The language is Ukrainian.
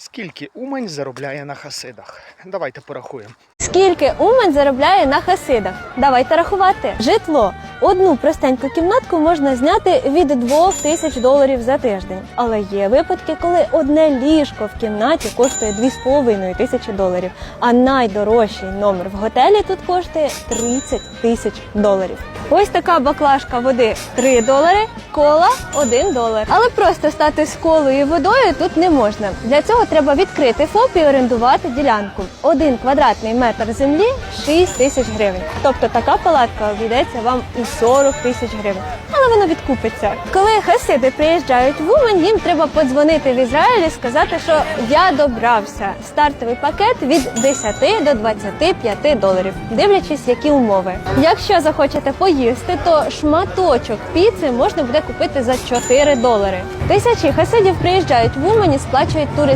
Скільки Умань заробляє на хасидах? Давайте порахуємо. Скільки Умань заробляє на хасидах? Давайте рахувати. Житло. Одну простеньку кімнатку можна зняти від 2 тисяч доларів за тиждень. Але є випадки, коли одне ліжко в кімнаті коштує 2,5 тисячі доларів. А найдорожчий номер в готелі тут коштує 30 тисяч доларів. Ось така баклажка води 3 долари, кола 1 долар. Але просто стати з колою і водою тут не можна. Для цього треба відкрити ФОП і орендувати ділянку. Один квадратний метр землі 6 тисяч гривень. Тобто така палатка обійдеться вам у 40 тисяч гривень. Але воно відкупиться. Коли хасиди приїжджають в Умань, їм треба подзвонити в Ізраїль і сказати, що я добрався. Стартовий пакет від 10 до 25 доларів, дивлячись, які умови. Якщо захочете поїсти, то шматочок піци можна буде купити за 4 долари. Тисячі хасидів приїжджають в Умань сплачують туристи.